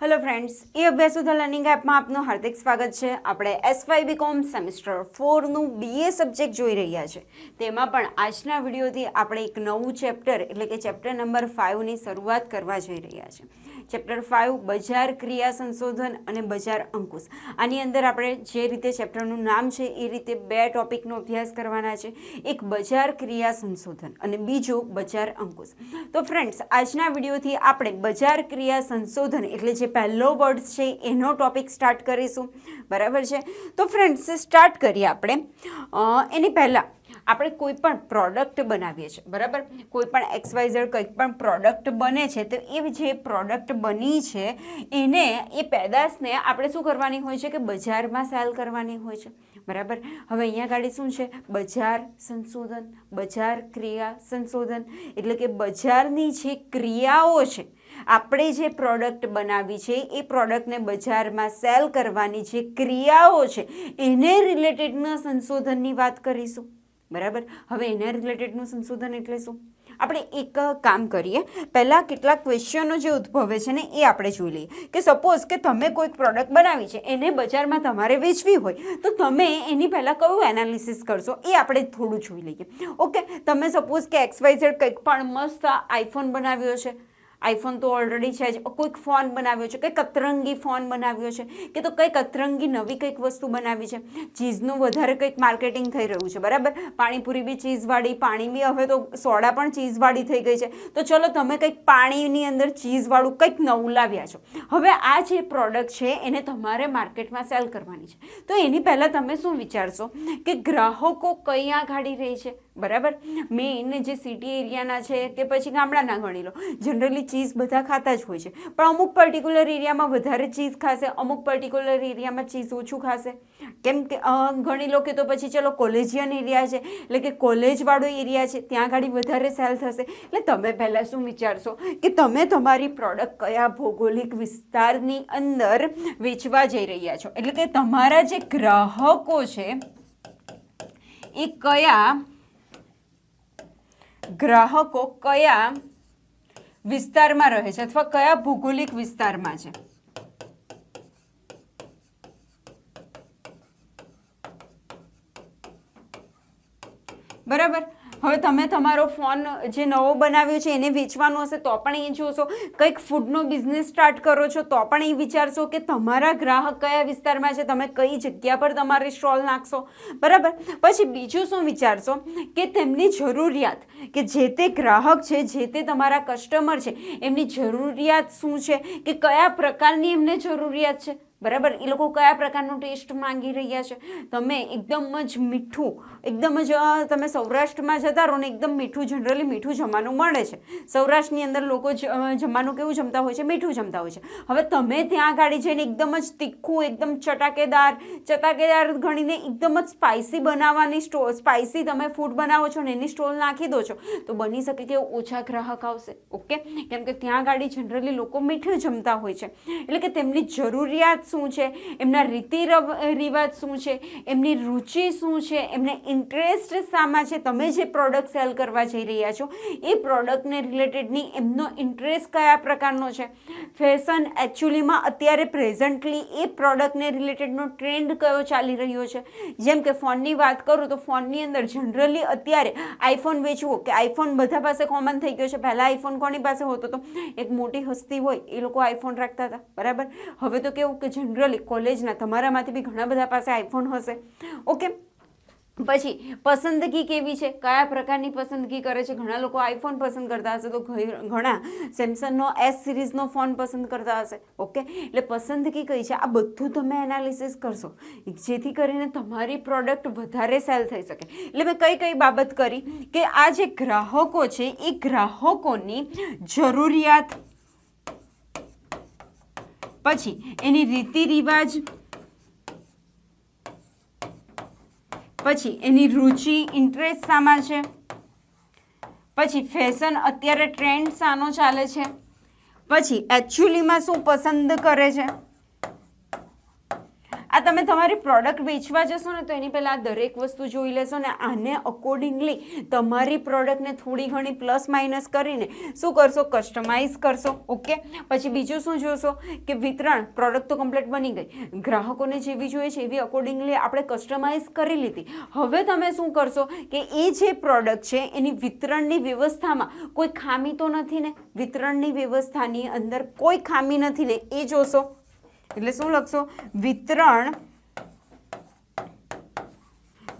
Hello friends એ અભ્યાસુધા learning એપમાં આપનું હાર્દિક સ્વાગત છે. આપણે એસવાય બીકોમ સેમિસ્ટર ફોરનું બીએ સબ્જેક્ટ જોઈ રહ્યા છે. તેમાં પણ આજના વિડીયોથી આપણે એક નવું ચેપ્ટર એટલે કે ચેપ્ટર નંબર ફાઇવની શરૂઆત કરવા જઈ રહ્યા છે. ચેપ્ટર ફાઇવ બજાર ક્રિયા સંશોધન અને બજાર અંકુશ. આની અંદર આપણે જે રીતે ચેપ્ટરનું નામ છે એ રીતે બે ટોપિકનો અભ્યાસ કરવાના છે. એક બજાર ક્રિયા સંશોધન અને બીજું બજાર અંકુશ. તો ફ્રેન્ડ્સ આજના વિડીયોથી આપણે બજાર ક્રિયા સંશોધન, એટલે જે પહેલો વર્ડ છે, એનો ટોપિક સ્ટાર્ટ કરીશું. બરાબર છે? તો ફ્રેન્ડ્સ સ્ટાર્ટ કરીએ આપણે. એની પહેલાં આપણે કોઈ પણ પ્રોડક્ટ બનાવીએ છીએ, બરાબર? કોઈ પણ એક્સવાઇઝર કંઈક પણ પ્રોડક્ટ બને છે, તો એ જે પ્રોડક્ટ બની છે, એને એ પેદાશને આપણે શું કરવાની હોય છે કે બજારમાં સેલ કરવાની હોય છે, બરાબર? હવે અહીંયા ગાડી શું છે? બજાર સંશોધન, બજાર ક્રિયા સંશોધન, એટલે કે બજારની જે ક્રિયાઓ છે આપણે જે પ્રોડક્ટ બનાવી છે, એ પ્રોડક્ટને બજારમાં સેલ કરવાની જે ક્રિયાઓ છે, એને રિલેટેડના સંશોધનની વાત કરીશું. બરાબર? હવે એના રિલેટેડનું સંશોધન એટલે શું? આપણે એક કામ કરીએ. પહેલાં કેટલાક ક્વેશ્ચનો જે ઉદ્ભવે છે ને, એ આપણે જોઈ લઈએ. કે સપોઝ કે તમે કોઈક પ્રોડક્ટ બનાવી છે, એને બજારમાં તમારે વેચવી હોય, તો તમે એની પહેલાં કયું એનાલિસિસ કરશો? એ આપણે થોડું જોઈ લઈએ. ઓકે તમે સપોઝ કે એક્સવાઇઝેડ કંઈક પણ મસ્ત આઈફોન બનાવ્યો છે. આઈફોન તો ઓલરેડી છે જ. કોઈક ફોન બનાવ્યો છે, કંઈક અતરંગી ફોન બનાવ્યો છે, કે તો કંઈક અતરંગી નવી કંઈક વસ્તુ બનાવી છે. ચીઝનું વધારે કંઈક માર્કેટિંગ થઈ રહ્યું છે, બરાબર? પાણીપુરી બી ચીઝવાળી, પાણી બી હવે તો સોડા પણ ચીઝવાળી થઈ ગઈ છે. તો ચલો તમે કંઈક પાણીની અંદર ચીઝવાળું કંઈક નવું લાવ્યા છો. હવે આ જે પ્રોડક્ટ છે, એને તમારે માર્કેટમાં સેલ કરવાની છે. તો એની પહેલાં તમે શું વિચારશો? કે ગ્રાહકો કઈ આગાડી રહી છે? બરાબર? મેઇન જે સિટી એરિયાના છે કે પછી ગામડાના ગણી લો. જનરલી ચીઝ બધા ખાતા જ હોય છે. પણ અમુક પર્ટિક્યુલર એરિયામાં વધારે ચીઝ ખાશે, અમુક પર્ટિક્યુલર એરિયામાં ચીઝ ઓછું ખાશે. કેમ કે ગણી લો કે તો પછી ચલો કોલેજિયન એરિયા છે, એટલે કે કોલેજવાળો એરિયા છે, ત્યાં ગાડી વધારે સેલ થશે. એટલે તમે પહેલાં શું વિચારશો કે તમે તમારી પ્રોડક્ટ કયા ભૌગોલિક વિસ્તારની અંદર વેચવા જઈ રહ્યા છો? એટલે કે તમારા જે ગ્રાહકો છે, એ કયા ગ્રાહકો કયા વિસ્તારમાં રહે છે અથવા કયા ભૌગોલિક વિસ્તારમાં છે બરાબર હવે તમે તમારો ફોન જે નવો બનાવ્યો છે, એને વેચવાનો હશે તો પણ એ જોશો. કંઈક ફૂડનો બિઝનેસ સ્ટાર્ટ કરો છો તો પણ એ વિચારશો કે તમારા ગ્રાહક કયા વિસ્તારમાં છે, તમે કઈ જગ્યા પર તમારે સ્ટોલ નાખશો. બરાબર? પછી બીજું શું વિચારશો? કે તેમની જરૂરિયાત, કે જે તે ગ્રાહક છે, જે તે તમારા કસ્ટમર છે, એમની જરૂરિયાત શું છે, કે કયા પ્રકારની એમને જરૂરિયાત છે? બરાબર? એ લોકો કયા પ્રકારનો ટેસ્ટ માંગી રહ્યા છે? તમે એકદમ જ મીઠું, એકદમ જ તમે સૌરાષ્ટ્રમાં જતા રહો ને એકદમ મીઠું, જનરલી મીઠું જમવાનું મળે છે. સૌરાષ્ટ્રની અંદર લોકો જમવાનું કેવું જમતા હોય છે? મીઠું જમતા હોય છે. હવે તમે ત્યાં ગાડી જઈને એકદમ જ તીખું, એકદમ ચટાકેદાર ચટાકેદાર ગણીને એકદમ જ સ્પાઇસી બનાવવાની સ્ટોલ સ્પાઇસી તમે ફૂડ બનાવો છો ને એની સ્ટોલ નાખી દો છો, તો બની શકે કે ઓછા ગ્રાહક આવશે, ઓકે? કેમ કે ત્યાં ગાડી જનરલી લોકો મીઠું જમતા હોય છે. એટલે કે તેમની જરૂરિયાત શું છે? એમના રીતિ રવ- રિવાજ શું છે? એમની રુચિ શું છે? એમને ઇન્ટરેસ્ટ શામાં છે? તમે જે પ્રોડક્ટ સેલ કરવા જઈ રહ્યા છો, એ પ્રોડક્ટને રિલેટેડની એમનો ઇન્ટરેસ્ટ કયા પ્રકારનો છે? ફેશન એકચ્યુઅલીમાં અત્યારે પ્રેઝન્ટલી એ પ્રોડક્ટને રિલેટેડનો ટ્રેન્ડ કયો ચાલી રહ્યો છે? જેમ કે ફોનની વાત કરું તો ફોનની અંદર જનરલી અત્યારે આઈફોન વેચવો, કે આઈફોન બધા પાસે કોમન થઈ ગયો છે. પહેલાં આઈફોન કોની પાસે હોતો તો? એક મોટી હસ્તી હોય, એ લોકો આઈફોન રાખતા હતા. બરાબર? હવે તો કેવું કે જનરલી કોલેજના, તમારામાંથી બી ઘણા બધા પાસે આઈફોન હશે. ઓકે, પછી પસંદગી કેવી છે? કયા પ્રકારની પસંદગી કરે છે? ઘણા લોકો આઈફોન પસંદ કરતા હશે તો ઘણા સેમસંગનો એસ સિરીઝનો ફોન પસંદ કરતા હશે. ઓકે, એટલે પસંદગી કઈ છે? આ બધું તમે એનાલિસિસ કરશો. જેથી કરીને તમારી પ્રોડક્ટ વધારે સેલ થઈ શકે. એટલે મેં કઈ કઈ બાબત કરી કે આ જે ગ્રાહકો છે, એ ગ્રાહકોની જરૂરિયાત પછી એની રીતિ રિવાજ, પછી એની રુચિ ઇન્ટરેસ્ટ શામાં છે, પછી ફેશન અત્યારે ટ્રેન્ડ શાનો ચાલે છે, પછી એકચ્યુઅલીમાં શું પસંદ કરે છે આ તમે તમારી પ્રોડક્ટ વેચવા જશો ને તો એની પહેલાં દરેક વસ્તુ જોઈ લેશો ને આને અકોર્ડિંગલી તમારી પ્રોડક્ટને થોડી ઘણી પ્લસ માઇનસ કરીને શું કરશો? કસ્ટમાઇઝ કરશો ઓકે પછી બીજું શું જોશો? કે વિતરણ પ્રોડક્ટ તો કમ્પ્લીટ બની ગઈ. ગ્રાહકોને જેવી જોઈએ છે એવી અકોર્ડિંગલી આપણે કસ્ટમાઇઝ કરી લીધી. હવે તમે શું કરશો? કે એ જે પ્રોડક્ટ છે, એની વિતરણની વ્યવસ્થામાં કોઈ ખામી તો નથી ને? વિતરણની વ્યવસ્થાની અંદર કોઈ ખામી નથી ને? એ જોશો. એટલે શું લખશો? વિતરણ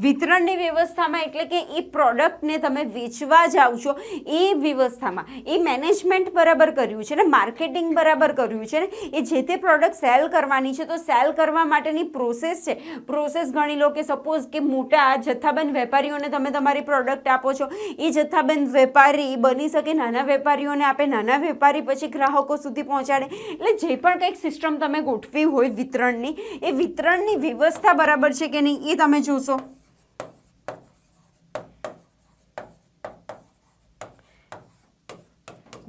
વિતરણની વ્યવસ્થામાં એટલે કે એ પ્રોડક્ટને તમે વેચવા જાઓ છો, એ વ્યવસ્થામાં, એ મેનેજમેન્ટ બરાબર કર્યું છે ને, માર્કેટિંગ બરાબર કર્યું છે ને, એ જે તે પ્રોડક્ટ સેલ કરવાની છે, તો સેલ કરવા માટેની પ્રોસેસ છે. પ્રોસેસ ગણી લો કે સપોઝ કે મોટા જથ્થાબંધ વેપારીઓને તમે તમારી પ્રોડક્ટ આપો છો, એ જથ્થાબંધ વેપારી બની શકે, નાના વેપારીઓને આપે, નાના વેપારી પછી ગ્રાહકો સુધી પહોંચાડે. એટલે જે પણ કંઈક સિસ્ટમ તમે ગોઠવી હોય વિતરણની, એ વિતરણની વ્યવસ્થા બરાબર છે કે નહીં એ તમે જોશો?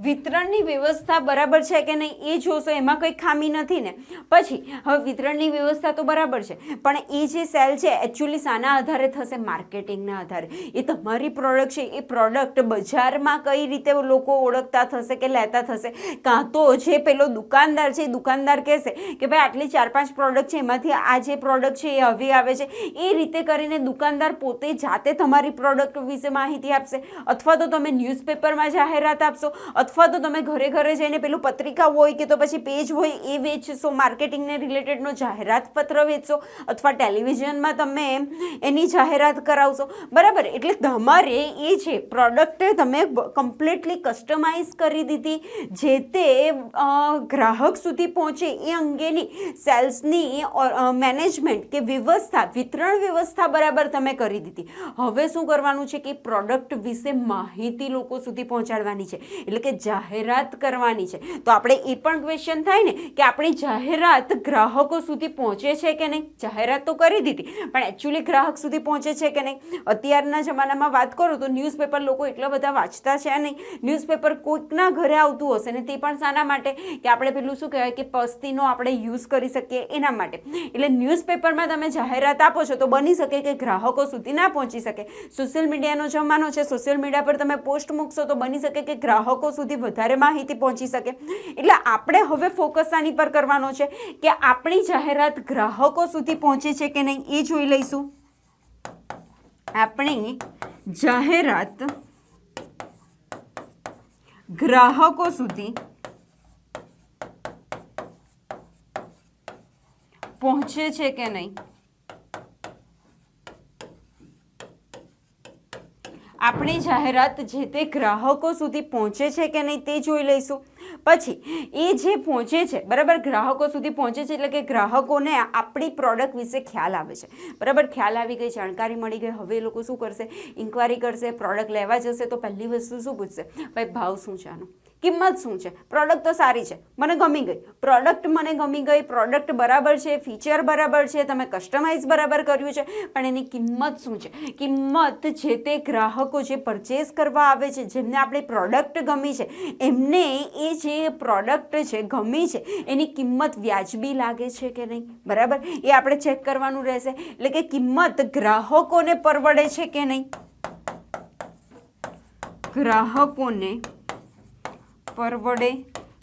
વિતરણની વ્યવસ્થા બરાબર છે કે નહીં એ જોશો, એમાં કંઈ ખામી નથી ને. પછી, હવે વિતરણની વ્યવસ્થા તો બરાબર છે, પણ એ જે સેલ છે એકચ્યુઅલી શાના આધારે થશે, માર્કેટિંગના આધારે. એ તમારી પ્રોડક્ટ છે, એ પ્રોડક્ટ બજારમાં કઈ રીતે લોકો ઓળખતા થશે કે લેતા થશે? કાં તો જે પેલો દુકાનદાર છે, એ દુકાનદાર કહેશે કે ભાઈ, આટલી ચાર પાંચ પ્રોડક્ટ છે, એમાંથી આ જે પ્રોડક્ટ છે, એ હવે આવે છે. એ રીતે કરીને દુકાનદાર પોતે જાતે તમારી પ્રોડક્ટ વિશે માહિતી આપશે, અથવા તો તમે ન્યૂઝપેપરમાં જાહેરાત આપશો, અથવા તો તમે ઘરે ઘરે જઈને પેલું પત્રિકા હોય કે તો પછી પેજ હોય એ વેચશો, માર્કેટિંગને રિલેટેડનો જાહેરાત પત્ર વેચશો અથવા ટેલિવિઝનમાં તમે એની જાહેરાત કરાવશો. બરાબર, એટલે તમારે એ છે પ્રોડક્ટ તમે કમ્પ્લીટલી કસ્ટમાઇઝ કરી દીધી, જે તે ગ્રાહક સુધી પહોંચે એ અંગેની સેલ્સની મેનેજમેન્ટ કે વ્યવસ્થા, વિતરણ વ્યવસ્થા બરાબર તમે કરી દીધી. હવે શું કરવાનું છે કે પ્રોડક્ટ વિશે માહિતી લોકો સુધી પહોંચાડવાની છે. એટલે કે જાહેરાત કરવાની છે. તો આપણે એ પણ ક્વેશ્ચન થાય ને કે આપણી જાહેરાત ગ્રાહકો સુધી પહોંચે છે કે નહીં? જાહેરાત તો કરી દીધી, પણ એકચ્યુઅલી ગ્રાહક સુધી પહોંચે છે કે નહીં? અત્યારના જમાનામાં વાત કરો તો ન્યૂઝપેપર લોકો એટલા બધા વાંચતા છે નહીં. ન્યૂઝપેપર કોઈકના ઘરે આવતું હશે ને તે પણ શાના માટે કે આપણે પેલું શું કહેવાય કે પસ્તીનો આપણે યુઝ કરી શકીએ એના માટે. એટલે ન્યૂઝપેપરમાં તમે જાહેરાત આપો છો તો બની શકે કે ગ્રાહકો સુધી ના પહોંચી શકે. સોશિયલ મીડિયાનો જમાનો છે સોશિયલ મીડિયા પર તમે પોસ્ટ મૂકશો તો બની શકે કે ગ્રાહકો સુધી વધારે માહિતી પહોંચી શકે. એટલે આપણે હવે ફોકસ આની પર કરવાનો છે કે આપણી જાહેરાત ગ્રાહકો સુધી પહોંચે છે કે નહીં એ જોઈ લઈશું. આપણી જાહેરાત ગ્રાહકો સુધી પહોંચે છે કે નહીં? આપણી જાહેરાત જે તે ગ્રાહકો સુધી પહોંચે છે કે નહીં તે જોઈ લઈશું. પછી, એ જે પહોંચે છે, બરાબર? ગ્રાહકો સુધી પહોંચે છે એટલે કે ગ્રાહકોને આપણી પ્રોડક્ટ વિશે ખ્યાલ આવે છે. બરાબર? ખ્યાલ આવી ગઈ, જાણકારી મળી ગઈ, હવે એ લોકો શું કરશે? ઇન્ક્વાયરી કરશે પ્રોડક્ટ લેવા જશે તો પહેલી વસ્તુ શું પૂછશે? ભાઈ, ભાવ શું છે આનો? કિંમત શું છે? પ્રોડક્ટ તો સારી છે, મને ગમી ગઈ. પ્રોડક્ટ મને ગમી ગઈ પ્રોડક્ટ બરાબર છે ફીચર બરાબર છે, તમે કસ્ટમાઇઝ બરાબર કર્યું છે, પણ એની કિંમત શું છે? કિંમત જે તે ગ્રાહકો જે પરચેસ કરવા આવે છે, જેમને આપણે પ્રોડક્ટ ગમી છે, એમને એ જે પ્રોડક્ટ છે ગમી છે, એની કિંમત વ્યાજબી લાગે છે કે નહીં? બરાબર? એ આપણે ચેક કરવાનું રહેશે. એટલે કે કિંમત ગ્રાહકોને પરવડે છે કે નહીં? ગ્રાહકોને પરવડે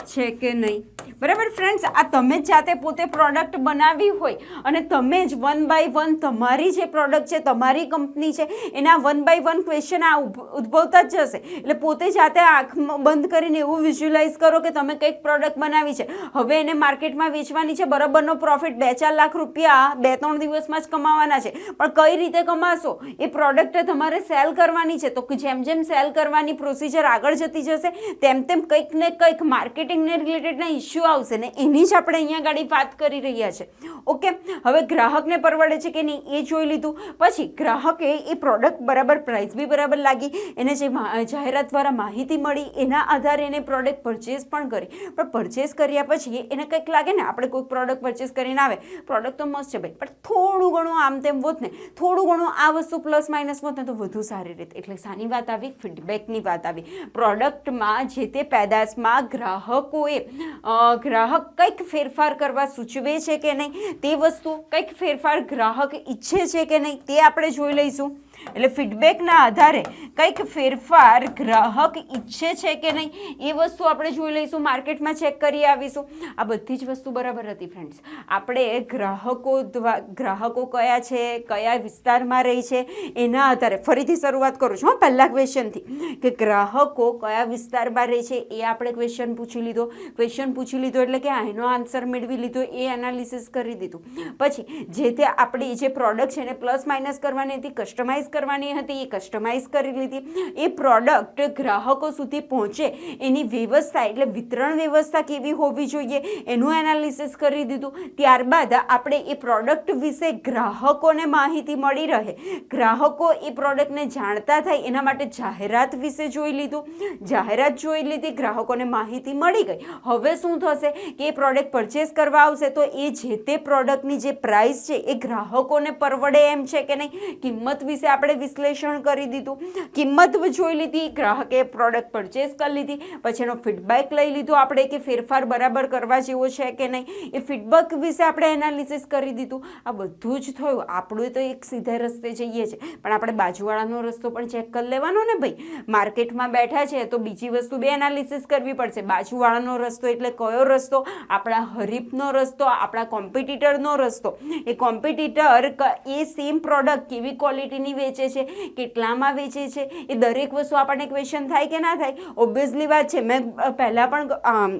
છે કે નહીં? બરાબર ફ્રેન્ડ્સ આ તમે જ જાતે પોતે પ્રોડક્ટ બનાવી હોય અને તમે જ વન બાય વન તમારી જે પ્રોડક્ટ છે, તમારી કંપની છે, એના વન બાય વન ક્વેશ્ચન આ ઉદ્ભવતા જ જશે. એટલે પોતે જાતે આંખ બંધ કરીને એવું વિઝ્યુલાઇઝ કરો કે તમે કંઈક પ્રોડક્ટ બનાવી છે. હવે એને માર્કેટમાં વેચવાની છે, બરાબરનો પ્રોફિટ બે ચાર લાખ રૂપિયા બે ત્રણ દિવસમાં જ કમાવાના છે. પણ કઈ રીતે કમાશો? એ પ્રોડક્ટ તમારે સેલ કરવાની છે. તો જેમ જેમ સેલ કરવાની પ્રોસિજર આગળ જતી જશે, તેમ તેમ કંઈક ને કંઈક માર્કેટિંગને રિલેટેડના ઇસ્યુ આવશે ને એની જ આપણે અહીંયા ગાડી વાત કરી રહ્યા છે. ઓકે, હવે ગ્રાહકને પરવડે છે કે નહીં એ જોઈ લીધું. પછી ગ્રાહકે એ પ્રોડક્ટ બરાબર પ્રાઇસ બી બરાબર લાગી. એને જે જાહેરાત દ્વારા માહિતી મળી, એના આધારે એને પ્રોડક્ટ પરચેસ પણ કરી. પણ પરચેસ કર્યા પછી એને કંઈક લાગે ને, આપણે કોઈક પ્રોડક્ટ પરચેસ કરીને આવે. પ્રોડક્ટ તો મસ્ત છે ભાઈ, પણ થોડું ઘણું આમ તેમ હોત ને, થોડું ઘણું આ વસ્તુ પ્લસ માઇનસ વોત ને, તો વધુ સારી રીતે. એટલે શાની વાત આવી ફીડબેકની વાત આવી. પ્રોડક્ટમાં જે તે પેદાશમાં ગ્રાહકોએ ગ્રાહક કંઈક ફેરફાર કરવા સૂચવે છે કે નહીં તે વસ્તુ કંઈક ફેરફાર ગ્રાહક ઈચ્છે છે કે નહીં તે આપણે જોઈ લઈશું. એટલે ફીડબેકના આધારે કંઈક ફેરફાર ગ્રાહક ઈચ્છે છે કે નહીં એ વસ્તુ આપણે જોઈ લઈશું માર્કેટમાં ચેક કરી આવીશું. આ બધી જ વસ્તુ બરાબર હતી ફ્રેન્ડ્સ આપણે ગ્રાહકો દ્વારા ગ્રાહકો કયા છે કયા વિસ્તારમાં રહી છે એના આધારે ફરીથી શરૂઆત કરું છું હો, પહેલાં ક્વેશ્ચનથી કે ગ્રાહકો કયા વિસ્તારમાં રહે છે એ આપણે ક્વેશ્ચન પૂછી લીધો. ક્વેશ્ચન પૂછી લીધો એટલે કે એનો આન્સર મેળવી લીધો એ એનાલિસિસ કરી દીધું. પછી જે તે આપણી જે પ્રોડક્ટ છે એને પ્લસ માઇનસ કરવાની હતી કસ્ટમાઇઝ કરવાની હતી, એ કસ્ટમાઇઝ કરી લીધી. એ પ્રોડક્ટ ગ્રાહકો સુધી પહોંચે, એની વ્યવસ્થા એટલે વિતરણ વ્યવસ્થા કેવી હોવી જોઈએ, એનું એનાલિસિસ કરી દીધું. ત્યારબાદ આપણે એ પ્રોડક્ટ વિશે ગ્રાહકોને માહિતી મળી રહે. ગ્રાહકો એ પ્રોડક્ટને જાણતા થાય, એના માટે જાહેરાત વિશે જોઈ લીધું. જાહેરાત જોઈ લીધી, ગ્રાહકોને માહિતી મળી ગઈ. હવે શું થશે કે એ પ્રોડક્ટ પરચેસ કરવા આવશે, તો એ જે તે પ્રોડક્ટની જે પ્રાઇસ છે, એ ગ્રાહકોને પરવડે એમ છે કે નહીં? કિંમત વિશે આપણે વિશ્લેષણ કરી દીધું, કિંમત જોઈ લીધી, ગ્રાહકે પ્રોડક્ટ પરચેસ કરી લીધી, પછી એનો ફીડબેક લઈ લીધો આપણે કે ફેરફાર બરાબર કરવા જેવો છે કે નહીં. એ ફીડબેક વિશે આપણે એનાલિસિસ કરી દીધું. આ બધું જ થયું. આપણું તો એક સીધે રસ્તે જઈએ છે. પણ આપણે બાજુવાળાનો રસ્તો પણ ચેક કરી લેવાનો ને ભાઈ. માર્કેટમાં બેઠા છે તો બીજી વસ્તુ બે એનાલિસિસ કરવી પડશે. બાજુવાળાનો રસ્તો એટલે કયો રસ્તો? આપણા હરીફનો રસ્તો, આપણા કોમ્પિટિટરનો રસ્તો. એ કોમ્પિટિટર એ સેમ પ્રોડક્ટ કેવી ક્વોલિટીની વેચે છે કેટલામાં વેચે છે એ દરેક વસ્તુ આપણને ક્વેશ્ચન થાય કે ના થાય? ઓબ્વિયસલી વાત છે. મેં પહેલાં પણ અમ,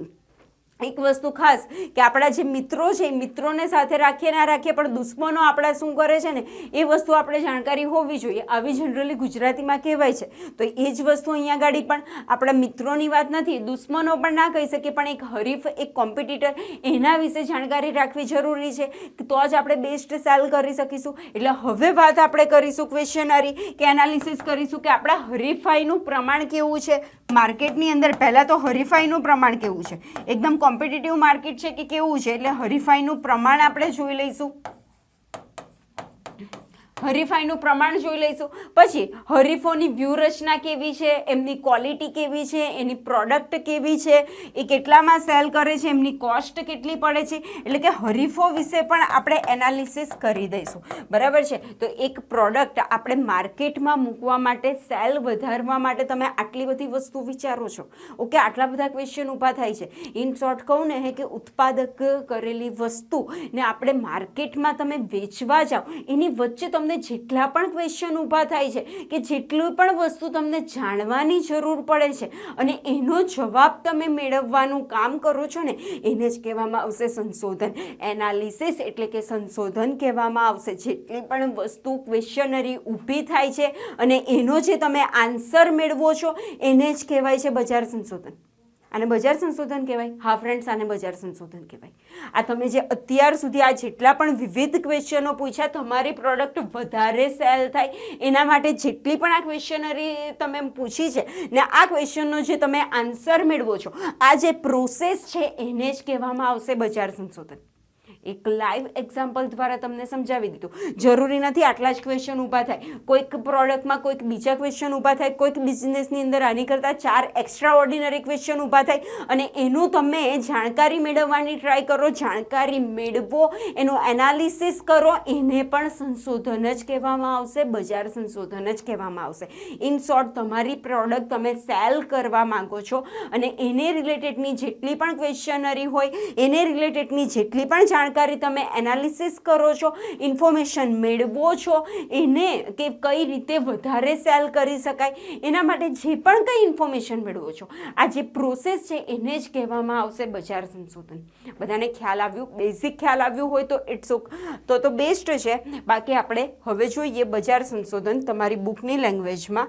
એક વસ્તુ ખાસ કે આપણા જે મિત્રો છે, એ મિત્રોને સાથે રાખીએ ના રાખીએ, પણ દુશ્મનો આપણા શું કરે છે ને, એ વસ્તુ આપણે જાણકારી હોવી જોઈએ. આવી જનરલી ગુજરાતીમાં કહેવાય છે. તો એ જ વસ્તુ અહીંયા ગાડી પણ આપણા મિત્રોની વાત નથી, દુશ્મનો પણ ના કહી શકીએ, પણ એક હરીફ, એક કોમ્પિટિટર એના વિશે જાણકારી રાખવી જરૂરી છે તો જ આપણે બેસ્ટ સેલ કરી શકીશું. એટલે હવે વાત આપણે કરીશું ક્વેશ્ચનરી કે એનાલિસિસ કરીશું કે આપણા હરીફાઈનું પ્રમાણ કેવું છે. માર્કેટની અંદર પહેલાં તો હરીફાઈનું પ્રમાણ કેવું છે? એકદમ કોમ્પિટિટિવ માર્કેટ છે કે કેવું છે? એટલે હરીફાઈનું પ્રમાણ આપણે જોઈ લઈશું. હરીફાઈનું પ્રમાણ જોઈ લઈશું. પછી હરીફોની વ્યૂહરચના કેવી છે, એમની ક્વોલિટી કેવી છે, એની પ્રોડક્ટ કેવી છે, એ કેટલામાં સેલ કરે છે, એમની કોસ્ટ કેટલી પડે છે, એટલે કે હરીફો વિશે પણ આપણે એનાલિસિસ કરી દઈશું. બરાબર છે? તો એક પ્રોડક્ટ આપણે માર્કેટમાં મૂકવા માટે, સેલ વધારવા માટે તમે આટલી બધી વસ્તુ વિચારો છો. ઓકે, આટલા બધા ક્વેશ્ચન ઊભા થાય છે. ઇન શોર્ટ કહું ને કે ઉત્પાદક કરેલી વસ્તુ ને આપણે માર્કેટમાં તમે વેચવા જાઓ, એની વચ્ચે તમને જેટલા પણ ક્વેશ્ચન ઊભા થાય છે કે જેટલું પણ વસ્તુ તમને જાણવાની જરૂર પડે છે અને એનો જવાબ તમે મેળવવાનું કામ કરો છો ને, એને જ કહેવામાં આવશે સંશોધન. એનાલિસિસ એટલે કે સંશોધન કહેવામાં આવશે. જેટલી પણ વસ્તુ ક્વેશ્ચનરી ઊભી થાય છે અને એનો જે તમે આન્સર મેળવો છો, એને જ કહેવાય છે બજાર સંશોધન. આને બજાર સંશોધન કહેવાય, હા ફ્રેન્ડ્સ આને બજાર સંશોધન કહેવાય. આ તમે જે અત્યાર સુધી આ જેટલા પણ વિવિધ ક્વેશ્ચનો પૂછ્યા, તમારી પ્રોડક્ટ વધારે સેલ થાય, એના માટે જેટલી પણ આ ક્વેશ્ચનરી તમે પૂછી છે, ને આ ક્વેશ્ચનનો જે તમે આન્સર મેળવો છો, આ જે પ્રોસેસ છે, એને જ કહેવામાં આવશે બજાર સંશોધન. એક લાઈવ એક્ઝામ્પલ દ્વારા તમને સમજાવી દીધું. જરૂરી નથી આટલા જ ક્વેશ્ચન ઊભા થાય. કોઈક પ્રોડક્ટમાં કોઈક બીજા ક્વેશ્ચન ઊભા થાય, કોઈક બિઝનેસની અંદર આની કરતાં ચાર એક્સ્ટ્રા ઓર્ડિનરી ક્વેશ્ચન ઊભા થાય અને એનું તમે જાણકારી મેળવવાની ટ્રાય કરો, જાણકારી મેળવો, એનું એનાલિસિસ કરો, એને પણ સંશોધન જ કહેવામાં આવશે, બજાર સંશોધન જ કહેવામાં આવશે. ઇન શોર્ટ તમારી પ્રોડક્ટ તમે સેલ કરવા માંગો છો અને એને રિલેટેડની જેટલી પણ ક્વેશ્ચનરી હોય, એને રિલેટેડની જેટલી પણ જાણકારી તમે એનાલિસિસ કરો છો, ઇન્ફોર્મેશન મેળવો છો, એને કે કઈ રીતે વધારે સેલ કરી શકાય, એના માટે જે પણ કંઈ ઇન્ફોર્મેશન મેળવો છો, આ જે પ્રોસેસ છે એને જ કહેવામાં આવશે બજાર સંશોધન. બધાને ખ્યાલ આવ્યું, બેઝિક ખ્યાલ આવ્યું હોય તો ઇટ્સ તો તો બેસ્ટ છે. બાકી આપણે હવે જોઈએ બજાર સંશોધન તમારી બુકની લેંગ્વેજમાં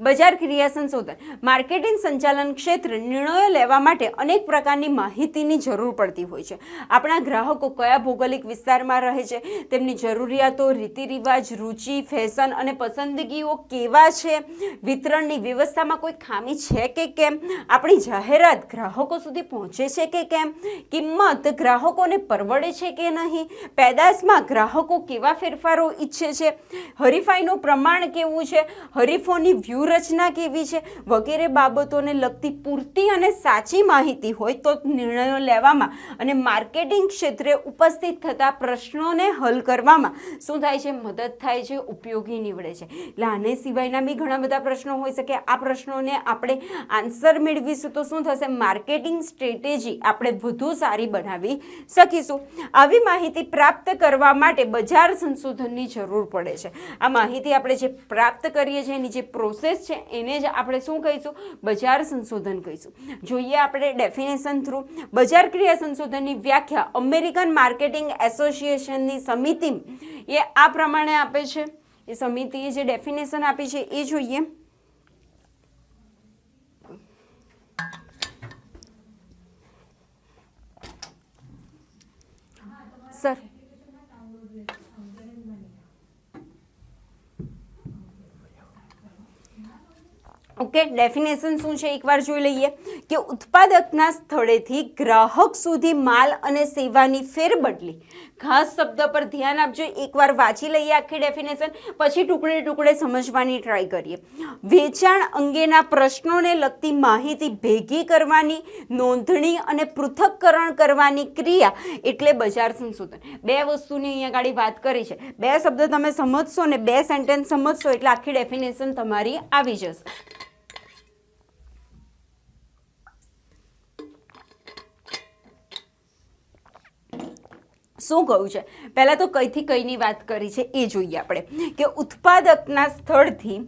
બજાર ક્રિયા સંશોધન, માર્કેટિંગ સંચાલન ક્ષેત્ર નિર્ણયો લેવા માટે અનેક પ્રકારની માહિતીની જરૂર પડતી હોય છે. આપણા ગ્રાહકો કયા ભૌગોલિક વિસ્તારમાં રહે છે, તેમની જરૂરિયાતો રીતિ રિવાજ રુચિ, ફેશન અને પસંદગીઓ કેવા છે, વિતરણની વ્યવસ્થામાં કોઈ ખામી છે કે કેમ, આપણી જાહેરાત ગ્રાહકો સુધી પહોંચે છે કે કેમ, કિંમત ગ્રાહકોને પરવડે છે કે નહીં, પેદાશમાં ગ્રાહકો કેવા ફેરફારો ઈચ્છે છે, હરીફાઈનું પ્રમાણ કેવું છે, હરીફોની વ્યૂહ વ્યૂહરચના કેવી છે? વગેરે બાબતોને લગતી પૂરતી અને સાચી માહિતી હોય તો નિર્ણયો લેવામાં અને માર્કેટિંગ ક્ષેત્રે ઉપસ્થિત થતા પ્રશ્નોને હલ કરવામાં શું થાય છે? મદદ થાય છે, ઉપયોગી નીવડે છે. એટલે આને સિવાયના બી ઘણા બધા પ્રશ્નો હોઈ શકે. આ પ્રશ્નોને આપણે આન્સર મેળવીશું તો શું થશે? માર્કેટિંગ સ્ટ્રેટેજી આપણે વધુ સારી બનાવી શકીશું. આવી માહિતી પ્રાપ્ત કરવા માટે બજાર સંશોધનની જરૂર પડે છે. આ માહિતી આપણે જે પ્રાપ્ત કરીએ છીએ એની જે પ્રોસેસ છે, એને જ આપણે શું કહીશું? બજાર સંશોધન કહીશું. જોઈએ આપણે ડેફિનેશન થ્રુ બજાર ક્રિયા સંશોધનની વ્યાખ્યા અમેરિકન માર્કેટિંગ એસોસિએશનની સમિતિ એ આ પ્રમાણે આપે છે. એ સમિતિએ જે ડેફિનેશન આપી છે, એ જોઈએ. સર ઓકે ડેફિનેશન શું છે? એકવાર જોઈ લઈએ કે ઉત્પાદકના સ્થળેથી ગ્રાહક સુધી માલ અને સેવાની ફેરબદલી. ખાસ શબ્દ પર ધ્યાન આપજો. એકવાર વાંચી લઈએ આખી ડેફિનેશન પછી ટુકડે ટુકડે સમજવાની ટ્રાય કરીએ. વેચાણ અંગેના પ્રશ્નોને લગતી માહિતી ભેગી કરવાની, નોંધણી અને પૃથક્કરણ કરવાની ક્રિયા એટલે બજાર સંશોધન. બે વસ્તુની અહીંયા ગાડી વાત કરી છે. બે શબ્દ તમે સમજશો ને બે સેન્ટેન્સ સમજશો એટલે આખી ડેફિનેશન તમારી આવી જશે. શું કહ્યું છે? પહેલાં તો કઈથી કઈની વાત કરી છે એ જોઈએ આપણે. કે ઉત્પાદકના સ્થળથી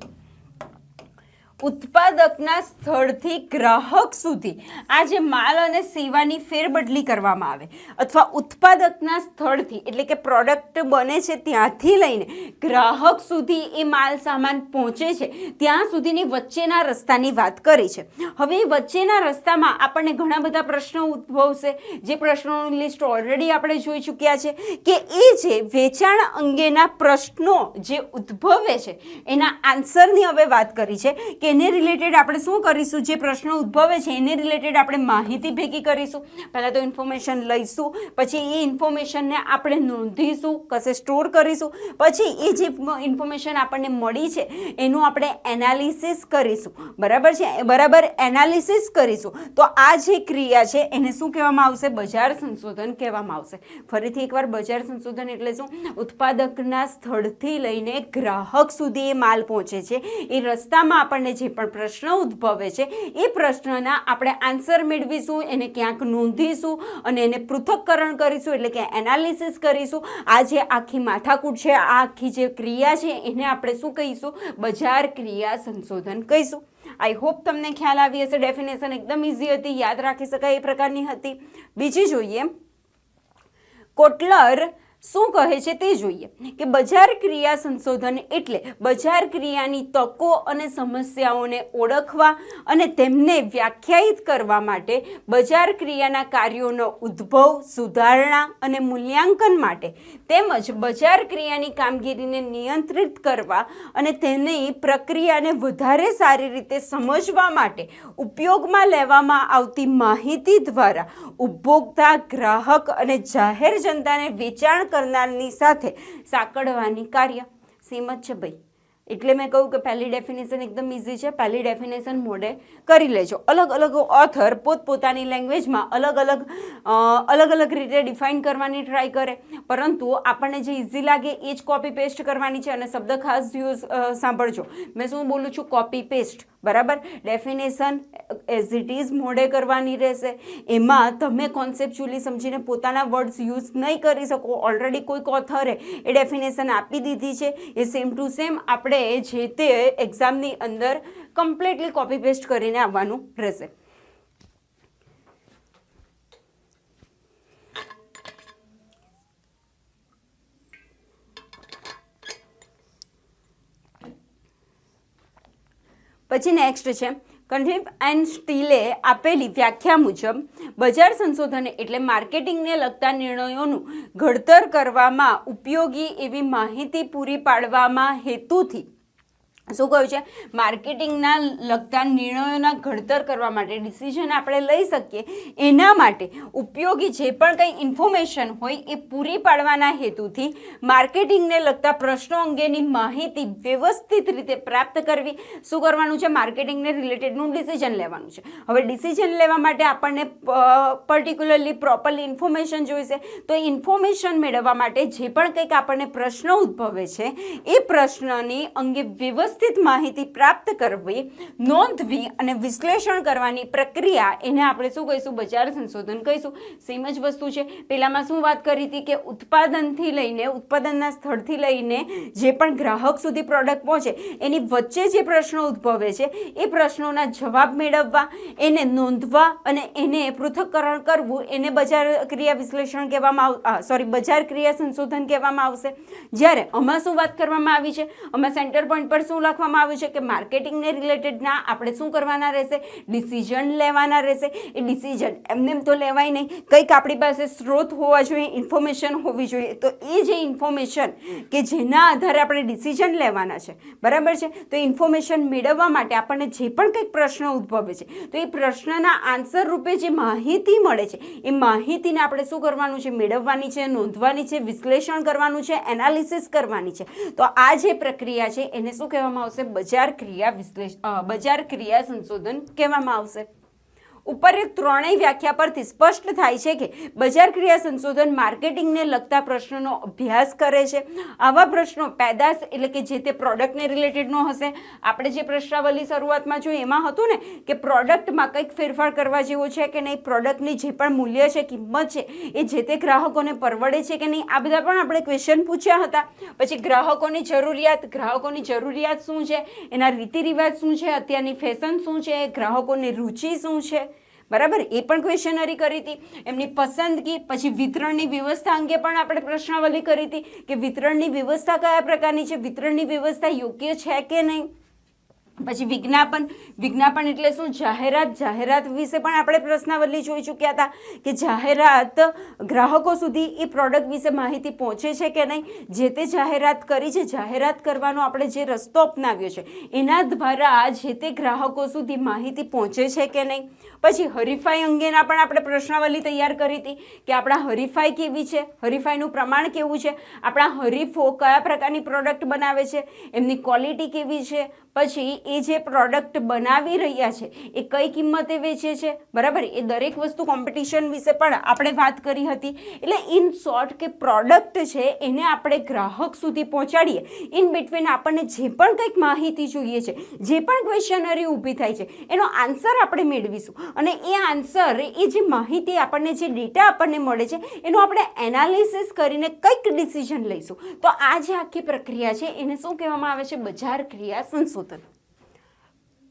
ઉત્પાદકના સ્થળથી ગ્રાહક સુધી આ જે માલ અને સેવાની ફેરબદલી કરવામાં આવે. અથવા ઉત્પાદકના સ્થળથી, એટલે કે પ્રોડક્ટ બને છે ત્યાંથી લઈને ગ્રાહક સુધી એ માલ સામાન પહોંચે છે, ત્યાં સુધીની વચ્ચેના રસ્તાની વાત કરી છે. હવે એ વચ્ચેના રસ્તામાં આપણને ઘણા બધા પ્રશ્નો ઉદ્ભવશે. જે પ્રશ્નોનું લિસ્ટ ઓલરેડી આપણે જોઈ ચૂક્યા છે કે એ જે વેચાણ અંગેના પ્રશ્નો જે ઉદ્ભવે છે, એના આન્સરની હવે વાત કરી છે કે એને રિલેટેડ આપણે શું કરીશું? જે પ્રશ્નો ઉદ્ભવે છે, એને રિલેટેડ આપણે માહિતી ભેગી કરીશું. પહેલાં તો ઇન્ફોર્મેશન લઈશું, પછી એ ઇન્ફોર્મેશનને આપણે નોંધીશું, કશે સ્ટોર કરીશું, પછી એ જે ઇન્ફોર્મેશન આપણને મળી છે, એનું આપણે એનાલિસિસ કરીશું. બરાબર છે? બરાબર એનાલિસિસ કરીશું. તો આ જે ક્રિયા છે, એને શું કહેવામાં આવશે? બજાર સંશોધન કહેવામાં આવશે. ફરીથી એકવાર બજાર સંશોધન એટલે શું? ઉત્પાદકના સ્થળથી લઈને ગ્રાહક સુધી એ માલ પહોંચે છે. એ રસ્તામાં આપણને જે પણ પ્રશ્ન ઉદ્ભવે છે, એ પ્રશ્નના આપણે આન્સર મેળવીશું, એને ક્યાંક નોંધીશું અને એને પૃથક્કરણ કરીશું, એટલે કે એનાલિસિસ કરીશું. આ જે આખી માથાકૂટ છે, આ આખી જે ક્રિયા છે, એને આપણે શું કહીશું? બજાર ક્રિયા સંશોધન કહીશું. આઈ હોપ તમને ખ્યાલ આવી હશે. ડેફિનેશન એકદમ ઇઝી હતી. યાદ રાખી શકાય એ પ્રકારની હતી. બીજી જોઈએ, કોટલર શું કહે છે તે જોઈએ. કે બજાર ક્રિયા સંશોધન એટલે બજાર ક્રિયાની તકો અને સમસ્યાઓને ઓળખવા અને તેમને વ્યાખ્યાયિત કરવા માટે બજાર ક્રિયાના કાર્યોનો ઉદ્ભવ, સુધારણા અને મૂલ્યાંકન માટે તેમજ બજાર ક્રિયાની કામગીરીને નિયંત્રિત કરવા અને તેની પ્રક્રિયાને વધારે સારી રીતે સમજવા માટે ઉપયોગમાં લેવામાં આવતી માહિતી દ્વારા ઉપભોક્તા, ગ્રાહક અને જાહેર જનતાને વેચાણ કરનારની સાથે સાંકળવાની કાર્ય સેમ જ છે ભાઈ. એટલે મેં કહ્યું કે પહેલી ડેફિનેશન એકદમ ઇઝી છે. પહેલી ડેફિનેશન મોડે કરી લેજો. અલગ અલગ ઓથર પોતપોતાની લેંગ્વેજમાં અલગ અલગ અલગ અલગ રીતે ડિફાઇન કરવાની ટ્રાય કરે. પરંતુ આપણને જે ઇઝી લાગે એ જ કોપી પેસ્ટ કરવાની છે અને શબ્દ ખાસ યુઝ સાંભળજો. મેં શું બોલું છું? કોપી પેસ્ટ બરાબર? ડેફિનેશન એઝ ઇટ ઇઝ મોડે કરવાની રહેશે. એમાં તમે કોન્સેપ્ચ્યુઅલી સમજીને પોતાના વર્ડ્સ યુઝ નહીં કરી શકો. ઓલરેડી કોઈક ઓથરે એ ડેફિનેશન આપી દીધી છે. એ સેમ ટુ સેમ આપણે જે તે એક્ઝામની અંદર કમ્પ્લીટલી કોપી પેસ્ટ કરીને આવવાનું રહેશે. પછી નેક્સ્ટ છે કન્ફિપ એન્ડ સ્ટીલે આપેલી વ્યાખ્યા મુજબ બજાર સંશોધન એટલે માર્કેટિંગને લગતા નિર્ણયોનું ઘડતર કરવામાં ઉપયોગી એવી માહિતી પૂરી પાડવામાં હેતુથી શું કહ્યું છે? માર્કેટિંગના લગતા નિર્ણયોના ઘડતર કરવા માટે ડિસિઝન આપણે લઈ શકીએ. એના માટે ઉપયોગી જે પણ કંઈ ઇન્ફોર્મેશન હોય એ પૂરી પાડવાના હેતુથી માર્કેટિંગને લગતા પ્રશ્નો અંગેની માહિતી વ્યવસ્થિત રીતે પ્રાપ્ત કરવી. શું કરવાનું છે? માર્કેટિંગને રિલેટેડનું ડિસિઝન લેવાનું છે. હવે ડિસિઝન લેવા માટે આપણને પર્ટિક્યુલરલી પ્રોપરલી ઇન્ફોર્મેશન જોઈશે. તો ઇન્ફોર્મેશન મેળવવા માટે જે પણ કંઈક આપણને પ્રશ્ન ઉદ્ભવે છે, એ પ્રશ્નની અંગે વ્યવસ્થિત માહિતી પ્રાપ્ત કરવી, નોંધવી અને વિશ્લેષણ કરવાની પ્રક્રિયા, એને આપણે શું કહીશું? બજાર સંશોધન કહીશું. સેમ જ વસ્તુ છે. પહેલામાં શું વાત કરી હતી કે ઉત્પાદનથી લઈને, ઉત્પાદનના સ્થળથી લઈને જે પણ ગ્રાહક સુધી પ્રોડક્ટ પહોંચે, એની વચ્ચે જે પ્રશ્નો ઉદ્ભવે છે, એ પ્રશ્નોના જવાબ મેળવવા, એને નોંધવા અને એને પૃથક્કરણ કરવું, એને બજાર ક્રિયા વિશ્લેષણ કહેવામાં આવ સોરી બજાર ક્રિયા સંશોધન કહેવામાં આવશે. જ્યારે આમાં શું વાત કરવામાં આવી છે? આમાં સેન્ટર પોઈન્ટ પર શું લખવામાં આવ્યું છે કે માર્કેટિંગને રિલેટેડના આપણે શું કરવાના રહેશે? ડિસિઝન લેવાના રહેશે. એ ડિસિઝન એમને એમ તો લેવાય નહીં. કંઈક આપણી પાસે સ્ત્રોત હોવા જોઈએ, ઇન્ફોર્મેશન હોવી જોઈએ. તો એ જે ઇન્ફોર્મેશન કે જેના આધારે આપણે ડિસિઝન લેવાના છે, બરાબર છે? તો ઇન્ફોર્મેશન મેળવવા માટે આપણને જે પણ કંઈક પ્રશ્ન ઉદ્ભવે છે, તો એ પ્રશ્નના આન્સર રૂપે જે માહિતી મળે છે, એ માહિતીને આપણે શું કરવાનું છે? મેળવવાની છે, નોંધવાની છે, વિશ્લેષણ કરવાનું છે, એનાલિસિસ કરવાની છે. તો આ જે પ્રક્રિયા છે, એને શું કહેવામાં આવશે બજાર ક્રિયા વિશ્લેષ બજાર ક્રિયા સંશોધન કહેવામાં આવશે. ઉપરયુક્ત ત્રણેય વ્યાખ્યા પરથી સ્પષ્ટ થાય છે કે બજાર ક્રિયા સંશોધન માર્કેટિંગને લગતા પ્રશ્નોનો અભ્યાસ કરે છે. આવા પ્રશ્નો પેદાશ એટલે કે જે તે પ્રોડક્ટને રિલેટેડનો હશે. આપણે જે પ્રશ્નાવલી શરૂઆતમાં જોઈ, એમાં હતું ને કે પ્રોડક્ટમાં કંઈક ફેરફાર કરવા જેવો છે કે નહીં, પ્રોડક્ટની જે પણ મૂલ્ય છે, કિંમત છે, એ જે તે ગ્રાહકોને પરવડે છે કે નહીં, આ બધા પણ આપણે ક્વેશ્ચન પૂછ્યા હતા. પછી ગ્રાહકોની જરૂરિયાત ગ્રાહકોની જરૂરિયાત શું છે, એના રીતિ રિવાજ શું છે, અત્યારની ફેશન શું છે, ગ્રાહકોની રુચિ શું છે? બરાબર? એ પણ ક્વેશ્ચનરી કરી હતી. એમની પસંદગી, પછી વિતરણની વ્યવસ્થા અંગે પણ આપણે પ્રશ્નાવલી કરી હતી કે વિતરણની વ્યવસ્થા કયા પ્રકારની છે? વિતરણની વ્યવસ્થા યોગ્ય છે કે નહીં? પછી વિજ્ઞાપન વિજ્ઞાપન એટલે શું? જાહેરાત જાહેરાત વિશે પણ આપણે પ્રશ્નાવલી જોઈ ચૂક્યા હતા કે જાહેરાત ગ્રાહકો સુધી એ પ્રોડક્ટ વિશે માહિતી પહોંચે છે કે નહીં? જે તે જાહેરાત કરી છે, જાહેરાત કરવાનો આપણે જે રસ્તો અપનાવ્યો છે, એના દ્વારા જે તે ગ્રાહકો સુધી માહિતી પહોંચે છે કે નહીં? પછી હરીફાઈ અંગેના પણ આપણે પ્રશ્નાવલી તૈયાર કરી હતી કે આપણા હરીફાઈ કેવી છે? હરીફાઈનું પ્રમાણ કેવું છે? આપણા હરીફો કયા પ્રકારની પ્રોડક્ટ બનાવે છે? એમની ક્વોલિટી કેવી છે? પછી એ જે પ્રોડક્ટ બનાવી રહ્યા છે, એ કઈ કિંમતે વેચે છે? બરાબર? એ દરેક વસ્તુ કોમ્પિટિશન વિશે પણ આપણે વાત કરી હતી. એટલે ઇન શોર્ટ કે પ્રોડક્ટ છે, એને આપણે ગ્રાહક સુધી પહોંચાડીએ. ઇન બિટવીન આપણને જે પણ કંઈક માહિતી જોઈએ છે, જે પણ ક્વેશ્ચનરી ઊભી થાય છે, એનો આન્સર આપણે મેળવીશું. અને એ આન્સર એ જે માહિતી આપણને, જે ડેટા આપણને મળે છે, એનું આપણે એનાલિસિસ કરીને કંઈક ડિસિઝન લઈશું. તો આ જે આખી પ્રક્રિયા છે, એને શું કહેવામાં આવે છે? બજાર ક્રિયા સંશોધન.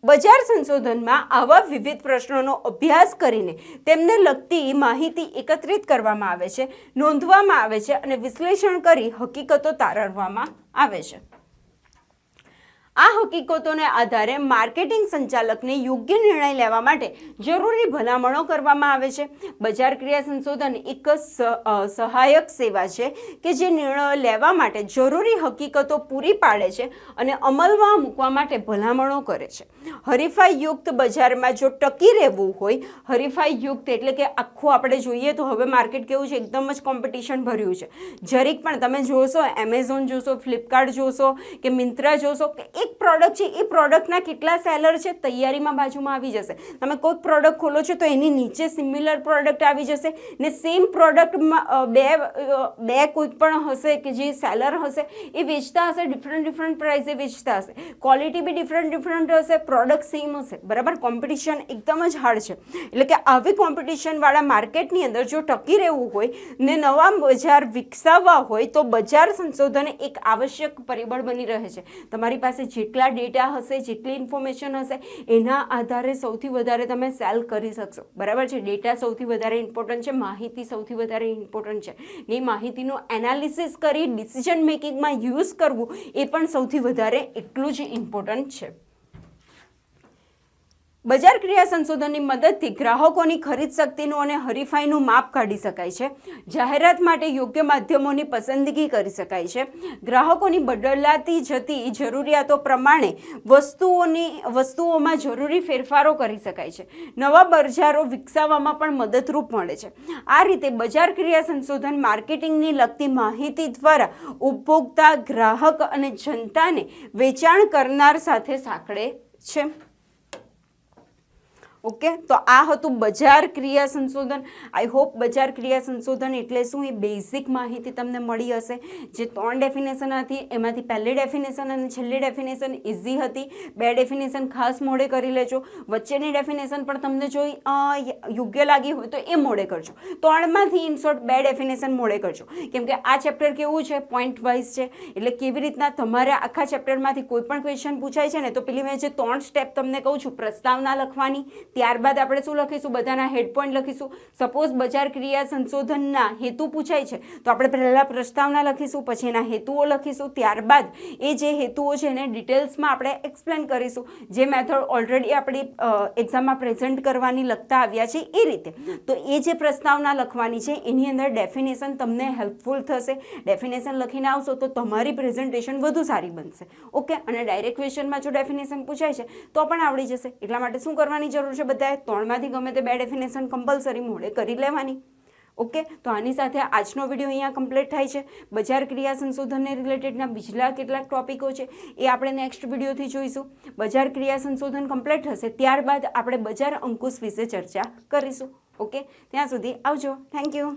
બજાર સંશોધનમાં આવા વિવિધ પ્રશ્નોનો અભ્યાસ કરીને તેમને લગતી માહિતી એકત્રિત કરવામાં આવે છે, નોંધવામાં આવે છે અને વિશ્લેષણ કરી હકીકતો તારવવામાં આવે છે. આ હકીકતોને આધારે માર્કેટિંગ સંચાલકને યોગ્ય નિર્ણય લેવા માટે જરૂરી ભલામણો કરવામાં આવે છે. બજાર ક્રિયા સંશોધન એક સહાયક સેવા છે કે જે નિર્ણયો લેવા માટે જરૂરી હકીકતો પૂરી પાડે છે અને અમલમાં મૂકવા માટે ભલામણો કરે છે. હરીફાઈ યુક્ત બજારમાં જો ટકી રહેવું હોય, હરીફાઈ યુક્ત એટલે કે આખું આપણે જોઈએ તો હવે માર્કેટ કેવું છે, એકદમ જ કોમ્પિટિશન ભર્યું છે. જરીક પણ તમે જોશો, એમેઝોન જોશો, ફ્લિપકાર્ટ જોશો કે મિન્ત્રા જોશો કે એક પ્રોડક્ટ છે, એ પ્રોડક્ટના કેટલા સેલર છે, તૈયારીમાં બાજુમાં આવી જશે. તમે કોઈક પ્રોડક્ટ ખોલો છો તો એની નીચે સિમિલર પ્રોડક્ટ આવી જશે ને સેમ પ્રોડક્ટમાં બે બે કોઈક પણ હશે કે જે સેલર હશે, એ વેચતા હશે ડિફરન્ટ ડિફરન્ટ પ્રાઇસે વેચતા હશે. ક્વોલિટી બી ડિફરન્ટ ડિફરન્ટ હશે પ્રોડક્ટ સેમ હશે. બરાબર? કોમ્પિટિશન એકદમ જ હાર્ડ છે. એટલે કે આવી કોમ્પિટિશનવાળા માર્કેટની અંદર જો ટકી રહેવું હોય ને નવા બજાર વિકસાવવા હોય તો બજાર સંશોધન એક આવશ્યક પરિબળ બની રહે છે. તમારી પાસે જેટલા ડેટા હશે, જેટલી ઇન્ફોર્મેશન હશે, એના આધારે સૌથી વધારે તમે સેલ કરી શકશો. બરાબર છે? ડેટા સૌથી વધારે ઇમ્પોર્ટન્ટ છે, માહિતી સૌથી વધારે ઇમ્પોર્ટન્ટ છે. ને માહિતીનું એનાલિસિસ કરી ડિસિઝન મેકિંગમાં યુઝ કરવું એ પણ સૌથી વધારે એટલું જ ઇમ્પોર્ટન્ટ છે. બજાર ક્રિયા સંશોધનની મદદથી ગ્રાહકોની ખરીદ શક્તિનું અને હરીફાઈનું માપ કાઢી શકાય છે. જાહેરાત માટે યોગ્ય માધ્યમોની પસંદગી કરી શકાય છે. ગ્રાહકોની બદલાતી જતી જરૂરિયાતો પ્રમાણે વસ્તુઓની, વસ્તુઓમાં જરૂરી ફેરફારો કરી શકાય છે. નવા બજારો વિકસાવવામાં પણ મદદરૂપ મળે છે. આ રીતે બજાર ક્રિયા સંશોધન માર્કેટિંગની લગતી માહિતી દ્વારા ઉપભોક્તા, ગ્રાહક અને જનતાને વેચાણ કરનાર સાથે સાંકળે છે. ઓકે? તો આ હતું બજાર ક્રિયા સંશોધન. આઈ હોપ બજાર ક્રિયા સંશોધન એટલે શું? એ બેઝિક માહિતી તમને મળી હશે. જે ત્રણ ડેફિનેશન હતી, એમાંથી પહેલી ડેફિનેશન અને છેલ્લી ડેફિનેશન ઇઝી હતી. બે ડેફિનેશન ખાસ મોડે કરી લેજો. વચ્ચેની ડેફિનેશન પણ તમને જો યોગ્ય લાગી હોય તો એ મોડે કરજો. ત્રણમાંથી ઇનશોર્ટ બે ડેફિનેશન મોડે કરજો. કેમ કે આ ચેપ્ટર કેવું છે? પોઈન્ટ વાઇઝ છે. એટલે કેવી રીતના તમારે આખા ચેપ્ટરમાંથી કોઈ પણ ક્વેશ્ચન પૂછાય છે ને, તો પેલી મેં જે ત્રણ સ્ટેપ તમને કહું છું, પ્રસ્તાવના લખવાની ત્યારબાદ આપણે શું લખીશું? બધાના હેડ પોઈન્ટ લખીશું. સપોઝ બજાર ક્રિયા સંશોધનના હેતુ પૂછાય છે, તો આપણે પહેલાં પ્રસ્તાવના લખીશું, પછી એના હેતુઓ લખીશું. ત્યારબાદ એ જે હેતુઓ છે એને ડિટેલ્સમાં આપણે એક્સપ્લેન કરીશું. જે મેથડ ઓલરેડી આપણી એક્ઝામમાં પ્રેઝન્ટ કરવાની લખતા આવ્યા છે એ રીતે. તો એ જે પ્રસ્તાવના લખવાની છે, એની અંદર ડેફિનેશન તમને હેલ્પફુલ થશે. ડેફિનેશન લખીને આવશો તો તમારી પ્રેઝન્ટેશન વધુ સારી બનશે. ઓકે અને ડાયરેક્ટ ક્વેશ્ચનમાં જો ડેફિનેશન પૂછાય છે, તો પણ આવડી જશે. એટલા માટે શું કરવાની જરૂર છે બધાએ ત્રણમાંથી ગમે તે બે ડેફિનેશન કમ્પલસરી મોડે કરી લેવાની. ઓકે? તો આની સાથે આજનો વીડિયો અહીંયા કમ્પ્લીટ થાય છે. બજાર ક્રિયા સંશોધનને રિલેટેડના બીજલા કેટલાક ટોપિકો છે. એ આપણે નેક્સ્ટ વિડીયોથી જોઈશું. બજાર ક્રિયા સંશોધન કમ્પ્લીટ થશે ત્યારબાદ આપણે બજાર અંકુશ વિશે ચર્ચા કરીશું. ઓકે? ત્યાં સુધી આવજો. Thank you